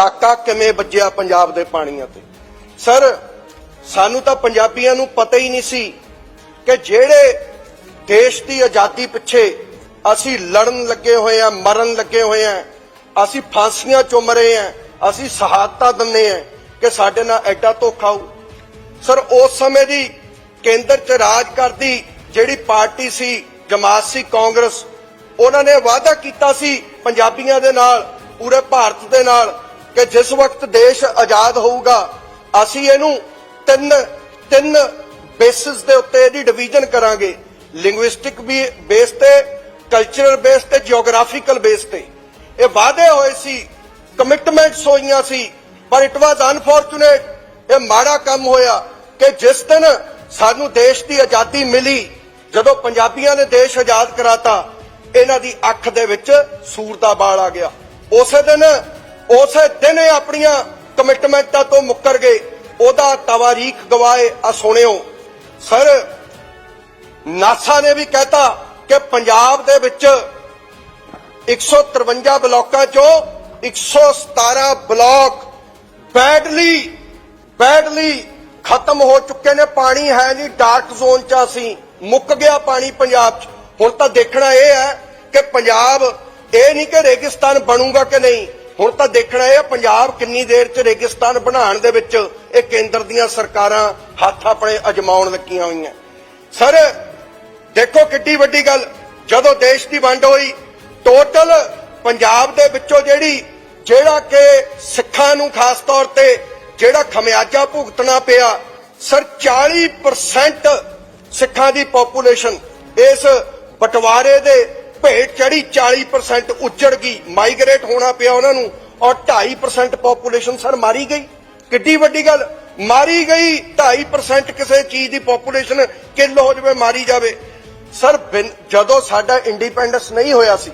ਡਾਕਾ ਕਿਵੇਂ ਵੱਜਿਆ ਪੰਜਾਬ ਦੇ ਪਾਣੀਆਂ ਤੇ? ਸਰ, ਸਾਨੂੰ ਤਾਂ ਪੰਜਾਬੀਆਂ ਨੂੰ ਪਤਾ ਹੀ ਨਹੀਂ ਸੀ ਕਿ ਜਿਹੜੇ ਦੇਸ਼ ਦੀ ਆਜ਼ਾਦੀ ਪਿੱਛੇ ਅਸੀਂ ਲੜਨ ਲੱਗੇ ਹੋਏ ਆ ਮਰਨ ਲੱਗੇ ਹੋਏ ਆ ਅਸੀਂ ਫਾਂਸੀਆਂ ਚੁੰਮ ਰਹੇ ਆ ਅਸੀਂ ਸ਼ਹਾਦਤਾਂ ਦਿੰਦੇ ਆ ਕਿ ਸਾਡੇ ਨਾਲ ਐਡਾ ਧੋਖਾ ਹੋ ਸਰ, ਉਸ ਸਮੇਂ ਦੀ ਕੇਂਦਰ 'ਚ ਰਾਜ ਕਰਦੀ ਜਿਹੜੀ ਪਾਰਟੀ ਸੀ, ਜਮਾਤ ਸੀ ਕਾਂਗਰਸ, ਉਹਨਾਂ ਨੇ ਵਾਅਦਾ ਕੀਤਾ ਸੀ ਪੰਜਾਬੀਆਂ ਦੇ ਨਾਲ, ਪੂਰੇ ਭਾਰਤ ਦੇ ਨਾਲ ਕਿ ਜਿਸ ਵਕਤ ਦੇਸ਼ ਆਜ਼ਾਦ ਹੋਊਗਾ, ਅਸੀਂ ਇਹਨੂੰ ਤਿੰਨ ਤਿੰਨ ਬੇਸਿਸ ਦੇ ਉੱਤੇ ਇਹਦੀ ਡਿਵੀਜ਼ਨ ਕਰਾਂਗੇ। ਲਿੰਗੁਇਸਟਿਕ ਵੀ ਬੇਸ ਤੇ ਕਲਚਰਲ ਬੇਸ ਤੇ ਜੀਓਗ੍ਰਾਫਿਕਲ ਬੇਸ ਤੇ। ਇਹ ਵਾਅਦੇ ਹੋਏ ਸੀ ਕਮਿਟਮੈਂਟਸ ਹੋਈਆਂ ਸੀ, ਪਰ ਇਟ ਵਾਸ ਅਨਫੋਰਚੂਨੇਟ ਇਹ ਮਾੜਾ ਕੰਮ ਹੋਇਆ ਕਿ ਜਿਸ ਦਿਨ ਸਾਨੂੰ ਦੇਸ਼ ਦੀ ਆਜ਼ਾਦੀ ਮਿਲੀ, ਜਦੋਂ ਪੰਜਾਬੀਆਂ ਨੇ ਦੇਸ਼ ਆਜ਼ਾਦ ਕਰਾਤਾ, ਇਹਨਾਂ ਦੀ ਅੱਖ ਦੇ ਵਿੱਚ ਸੂਰ ਦਾ ਬਾਲ ਆ ਗਿਆ। ਉਸੇ ਦਿਨ ਉਸੇ ਦਿਨ ਇਹ ਆਪਣੀਆਂ ਕਮਿਟਮੈਂਟਾਂ ਤੋਂ ਮੁੱਕਰ ਗਏ। ਉਹਦਾ ਤਵਾਰੀਖ ਗਵਾਏ। ਆ ਸੁਣਿਓ। ਸਰ, ਨਾਸਾ ਨੇ ਵੀ ਕਹਿਤਾ ਕਿ ਪੰਜਾਬ ਦੇ ਵਿੱਚ 153 ਬਲਾਕਾਂ ਚੋਂ 117 ਬਲਾਕ ਬੈਡਲੀ ਬੈਡਲੀ ਖਤਮ ਹੋ ਚੁੱਕੇ ਨੇ। ਪਾਣੀ ਹੈ ਨਹੀਂ, ਡਾਰਕ ਜ਼ੋਨ ਚ ਅਸੀਂ ਮੁੱਕ ਗਿਆ ਪਾਣੀ ਪੰਜਾਬ ਚ। ਹੁਣ ਤਾਂ ਦੇਖਣਾ ਇਹ ਹੈ ਕਿ ਪੰਜਾਬ ਇਹ ਨਹੀਂ ਕਿ ਰੇਗਿਸਤਾਨ ਬਣੂਗਾ ਕਿ ਨਹੀਂ। ਹੁਣ ਤਾਂ ਦੇਖਣਾ ਇਹ ਪੰਜਾਬ ਕਿੰਨੀ ਦੇਰ ਚ ਰੇਗਿਸਤਾਨ ਬਣਾਉਣ ਦੇ ਵਿੱਚ ਇਹ ਕੇਂਦਰ ਦੀਆਂ ਸਰਕਾਰਾਂ ਹੱਥ ਆਪਣੇ ਅਜਮਾਉਣ ਲੱਗੀਆਂ ਹੋਈਆਂ। ਸਰ, ਦੇਖੋ ਕਿੱਡੀ ਵੱਡੀ ਗੱਲ। ਜਦੋਂ ਦੇਸ਼ ਦੀ ਵੰਡ ਹੋਈ ਟੋਟਲ ਪੰਜਾਬ ਦੇ ਵਿੱਚੋਂ ਜਿਹੜੀ, ਜਿਹੜਾ ਕਿ ਸਿੱਖਾਂ ਨੂੰ ਖਾਸ ਤੌਰ ਤੇ ਜਿਹੜਾ ਖਮਿਆਜਾ ਭੁਗਤਣਾ ਪਿਆ, ਸਰ 40% ਸਿੱਖਾਂ ਦੀ ਪੋਪੂਲੇਸ਼ਨ ਇਸ ਬਟਵਾਰੇ ਦੇ ਭੇਟ ਚੜੀ 40% ਉੱਜੜ ਗਈ ਮਾਈਗ੍ਰੇਟ ਹੋਣਾ ਪਿਆ ਉਹਨਾਂ ਨੂੰ ਔਰ 2.5% ਪੋਪੂਲੇਸ਼ਨ ਸਰ ਮਾਰੀ ਗਈ। ਕਿੱਡੀ ਵੱਡੀ ਗੱਲ, ਮਾਰੀ ਗਈ 2.5% ਕਿਸੇ ਚੀਜ਼ ਦੀ ਪੋਪੂਲੇਸ਼ਨ ਕਿੱਲ ਹੋ ਜਾਵੇ, ਮਾਰੀ ਜਾਵੇ। ਸਰ ਜਦੋਂ ਸਾਡਾ ਇੰਡੀਪੈਂਡੈਂਸ ਨਹੀਂ ਹੋਇਆ ਸੀ,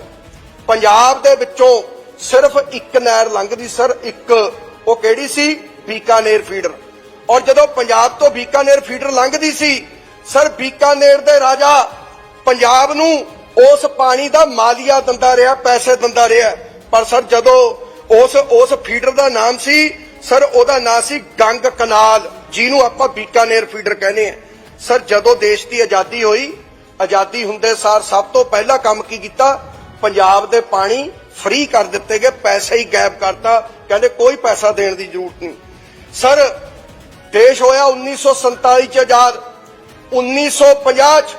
ਪੰਜਾਬ ਦੇ ਵਿੱਚੋਂ ਸਿਰਫ ਇੱਕ ਨਹਿਰ ਲੰਘਦੀ ਸਰ, ਇੱਕ ਉਹ ਕਿਹੜੀ ਸੀ? ਬੀਕਾਨੇਰ ਫੀਡਰ ਔਰ ਜਦੋਂ ਪੰਜਾਬ ਤੋਂ ਬੀਕਾਨੇਰ ਫੀਡਰ ਲੰਘਦੀ ਸੀ, ਸਰ, ਬੀਕਾਨੇਰ ਦੇ ਰਾਜਾ ਪੰਜਾਬ ਨੂੰ ਉਸ ਪਾਣੀ ਦਾ ਮਾਲੀਆ ਦਿੰਦਾ ਰਿਹਾ, ਪੈਸੇ ਦਿੰਦਾ ਰਿਹਾ। ਪਰ ਸਰ ਜਦੋਂ ਉਸ ਉਸ ਫੀਡਰ ਦਾ ਨਾਮ ਸੀ, ਸਰ ਉਹਦਾ ਨਾਮ ਸੀ ਗੰਗ ਕਨਾਲ, ਜਿਹਨੂੰ ਆਪਾਂ ਬੀਕਾਨੇਰ ਫੀਡਰ ਕਹਿੰਦੇ ਆ ਸਰ ਜਦੋਂ ਦੇਸ਼ ਦੀ ਆਜ਼ਾਦੀ ਹੋਈ, ਆਜ਼ਾਦੀ ਹੁੰਦੇ ਸਾਰ ਸਭ ਤੋਂ ਪਹਿਲਾ ਕੰਮ ਕੀ ਕੀਤਾ? ਪੰਜਾਬ ਦੇ ਪਾਣੀ ਫ੍ਰੀ ਕਰ ਦਿੱਤੇ ਗਏ, ਪੈਸੇ ਹੀ ਗਾਇਬ ਕਰਤਾ। ਕਹਿੰਦੇ ਕੋਈ ਪੈਸਾ ਦੇਣ ਦੀ ਜ਼ਰੂਰਤ ਨਹੀਂ। ਸਰ, ਦੇਸ਼ ਹੋਇਆ 1947 ਚ ਆਜ਼ਾਦ 1950 ਚ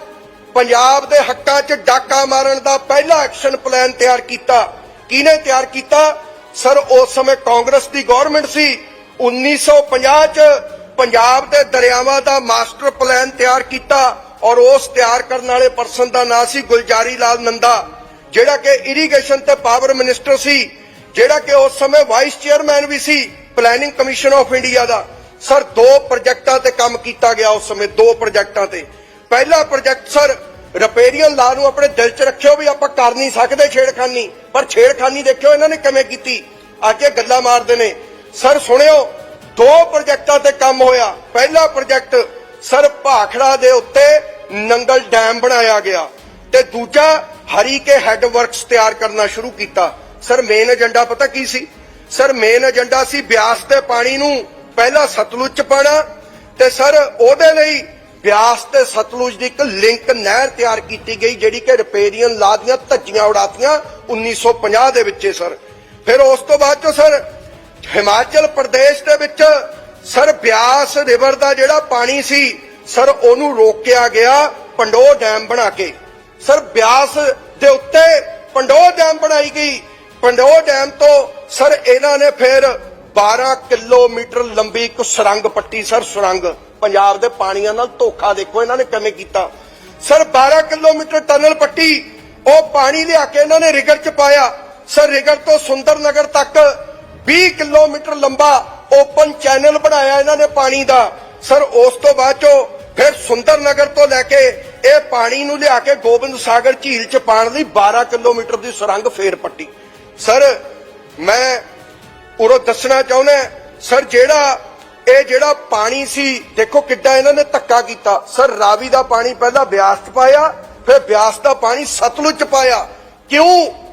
ਪੰਜਾਬ ਦੇ ਹੱਕਾਂ 'ਚ ਡਾਕਾ ਮਾਰਨ ਦਾ ਪਹਿਲਾ ਐਕਸ਼ਨ ਪਲਾਨ ਤਿਆਰ ਕੀਤਾ। ਕਿਹਨੇ ਤਿਆਰ ਕੀਤਾ? ਸਰ, ਉਸ ਸਮੇਂ ਕਾਂਗਰਸ ਦੀ ਗਵਰਨਮੈਂਟ ਸੀ। 1950 ਚ ਪੰਜਾਬ ਦੇ ਦਰਿਆਵਾਂ ਦਾ ਮਾਸਟਰ ਪਲਾਨ ਤਿਆਰ ਕੀਤਾ ਔਰ ਉਸ ਤਿਆਰ ਕਰਨ ਵਾਲੇ ਪਰਸਨ ਦਾ ਨਾਮ ਸੀ ਗੁਲਜਾਰੀ ਲਾਲ ਨੰਦਾ, ਜਿਹੜਾ ਕਿ ਇਰੀਗੇਸ਼ਨ ਤੇ ਪਾਵਰ ਮਿਨਿਸਟਰ ਸੀ, ਜਿਹੜਾ ਕਿ ਉਸ ਸਮੇਂ ਵਾਈਸ ਚੇਅਰਮੈਨ ਵੀ ਸੀ ਪਲੈਨਿੰਗ ਕਮਿਸ਼ਨ ਆਫ ਇੰਡੀਆ ਦਾ। ਸਰ, ਦੋ ਪ੍ਰੋਜੈਕਟਾਂ ਤੇ ਕੰਮ ਕੀਤਾ ਗਿਆ ਉਸ ਸਮੇਂ, ਦੋ ਪ੍ਰੋਜੈਕਟਾਂ ਤੇ। ਪਹਿਲਾ ਪ੍ਰੋਜੈਕਟ ਸਰ ਰਿਪੇਰੀਅਨ ਲਾ ਨੂੰ ਆਪਣੇ ਦਿਲ 'ਚ ਰੱਖਿਓ ਵੀ ਆਪਾਂ ਕਰ ਨਹੀਂ ਸਕਦੇ ਛੇੜਖਾਨੀ, ਪਰ ਛੇੜਖਾਨੀ ਦੇਖਿਓ ਇਹਨਾਂ ਨੇ ਕਿਵੇਂ ਕੀਤੀ। ਅੱਜ ਇਹ ਗੱਲਾਂ ਮਾਰਦੇ ਨੇ। ਸਰ ਸੁਣਿਓ, ਦੋ ਪ੍ਰੋਜੈਕਟਾਂ ਤੇ ਕੰਮ ਹੋਇਆ। ਪਹਿਲਾ ਪ੍ਰੋਜੈਕਟ ਸਰ ਭਾਖੜਾ ਦੇ ਉੱਤੇ ਨੰਗਲ ਡੈਮ ਬਣਾਇਆ ਗਿਆ ਤੇ ਦੂਜਾ ਹਰੀ ਕੇ ਹੈੱਡ ਵਰਕਸ ਤਿਆਰ ਕਰਨਾ ਸ਼ੁਰੂ ਕੀਤਾ। ਸਰ ਮੇਨ ਏਜੰਡਾ ਪਤਾ ਕੀ ਸੀ? ਸਰ ਮੇਨ ਏਜੰਡਾ ਸੀ ਬਿਆਸ ਤੇ ਪਾਣੀ ਨੂੰ ਪਹਿਲਾਂ ਸਤਲੁਜ ਚ ਪਾਣਾ ਤੇ ਸਰ ਉਹਦੇ ਲਈ ਬਿਆਸ ਤੇ ਸਤਲੁਜ ਦੀ ਇੱਕ ਲਿੰਕ ਨਹਿਰ ਤਿਆਰ ਕੀਤੀ ਗਈ, ਜਿਹੜੀ ਕਿ ਰਿਪੇਰੀਅਨ ਲਾ ਦੀਆਂ ਧੱਜੀਆਂ ਉਡਾਤੀਆਂ 1950 ਦੇ ਵਿੱਚ, ਸਰ। ਫਿਰ ਉਸ ਤੋਂ ਬਾਅਦ ਚੋਂ, ਸਰ, ਹਿਮਾਚਲ ਪ੍ਰਦੇਸ਼ ਦੇ ਵਿੱਚ, ਸਰ, ਬਿਆਸ ਰਿਵਰ ਦਾ ਜਿਹੜਾ ਪਾਣੀ ਸੀ, ਸਰ, ਉਹਨੂੰ ਰੋਕਿਆ ਗਿਆ ਪੰਡੋ ਡੈਮ ਬਣਾ ਕੇ। ਸਰ, ਬਿਆਸ ਦੇ ਉੱਤੇ ਪੰਡੋ ਡੈਮ ਬਣਾਈ ਗਈ। ਪੰਡੋ ਡੈਮ ਤੋਂ, ਸਰ, ਇਹਨਾਂ ਨੇ ਫਿਰ 12 ਕਿਲੋਮੀਟਰ ਲੰਬੀ ਇੱਕ ਸੁਰੰਗ ਪੱਟੀ, ਸਰ, ਸੁਰੰਗ। ਪੰਜਾਬ ਦੇ ਪਾਣੀਆਂ ਨਾਲ ਧੋਖਾ ਦੇਖੋ, ਇਹਨਾਂ ਨੇ ਕਿਵੇਂ ਕੀਤਾ। ਸਰ 12 ਕਿਲੋਮੀਟਰ ਟਨਲ ਪੱਟੀ, ਉਹ ਪਾਣੀ ਲਿਆ ਕੇ ਇਹਨਾਂ ਨੇ ਰਿਗਰ ਚ ਪਾਇਆ। ਸਰ ਰਿਗਰ ਤੋਂ ਸੁੰਦਰ ਨਗਰ ਤੱਕ 20 ਕਿਲੋਮੀਟਰ ਲੰਬਾ ਓਪਨ ਚੈਨਲ ਬਣਾਇਆ ਇਹਨਾਂ ਨੇ ਪਾਣੀ ਦਾ। ਸਰ, ਉਸ ਤੋਂ ਬਾਅਦ ਚੋਂ ਫਿਰ ਸੁੰਦਰ ਨਗਰ ਤੋਂ ਲੈ ਕੇ ਇਹ ਪਾਣੀ ਨੂੰ ਲਿਆ ਕੇ ਗੋਬਿੰਦ ਸਾਗਰ ਝੀਲ ਚ ਪਾਣ ਲਈ 12 ਕਿਲੋਮੀਟਰ ਦੀ ਸੁਰੰਗ ਫੇਰ ਪੱਟੀ। ਸਰ, ਮੈਂ ਉਰੋਂ ਦੱਸਣਾ ਚਾਹੁੰਦਾ ਸਰ, ਜਿਹੜਾ, ਇਹ ਜਿਹੜਾ ਪਾਣੀ ਸੀ, ਦੇਖੋ ਕਿੱਡਾ ਇਹਨਾਂ ਨੇ ਧੱਕਾ ਕੀਤਾ। ਸਰ, ਰਾਵੀ ਦਾ ਪਾਣੀ ਪਹਿਲਾਂ ਬਿਆਸ ਚ ਪਾਇਆ, ਫਿਰ ਬਿਆਸ ਦਾ ਪਾਣੀ ਸਤਲੁਜ ਚ ਪਾਇਆ। ਕਿਉਂ?